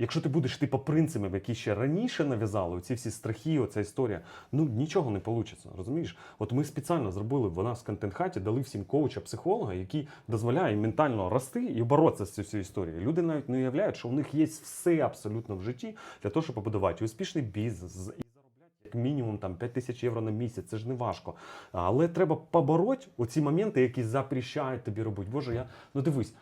Якщо ти будеш йти по принципам, які ще раніше нав'язали, оці всі страхи, оця історія, ну нічого не вийде, розумієш? От ми спеціально зробили в нас в контент-хаті, дали всім коуча, психолога, який дозволяє ментально рости і боротися з цією всією історією. Люди навіть не уявляють, що у них є все абсолютно в житті для того, щоб побудувати успішний бізнес. Як мінімум там 5 тисяч євро на місяць, це ж не важко. Але треба побороти оці моменти, які запрещають тобі робити. Боже, я ну дивись,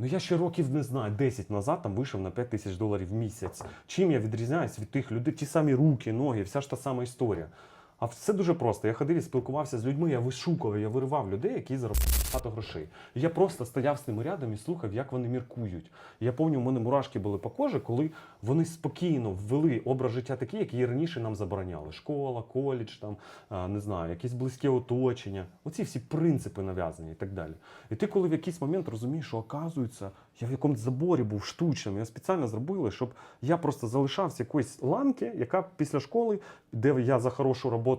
Ну я ще років не знаю, 10 назад там вийшов на 5 тисяч доларів в місяць. Чим я відрізняюсь від тих людей, ті самі руки, ноги, вся ж та сама історія. А все дуже просто. Я ходив і спілкувався з людьми, я вишукував, я виривав людей, які заробляють багато грошей. Я просто стояв з ними рядом і слухав, як вони міркують. Я пам'ятаю, у мене мурашки були по кожі, коли вони спокійно ввели образ життя такий, який раніше нам забороняли. Школа, коледж, там, не знаю, якесь близьке оточення. Оці всі принципи нав'язані і так далі. І ти, коли в якийсь момент розумієш, що оказується, я в якомусь заборі був штучним, я спеціально зробили, щоб я просто залишався якоїсь ланки, яка після школи, де я за хорошу роботу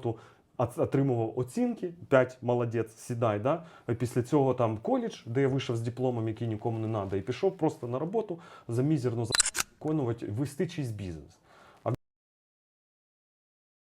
от- отримував оцінки, 5 молодець, сідай. Да? Після цього там коледж, де я вийшов з дипломом, який нікому не треба, і пішов просто на роботу за мізерну за- виконувати, вести чийсь бізнес.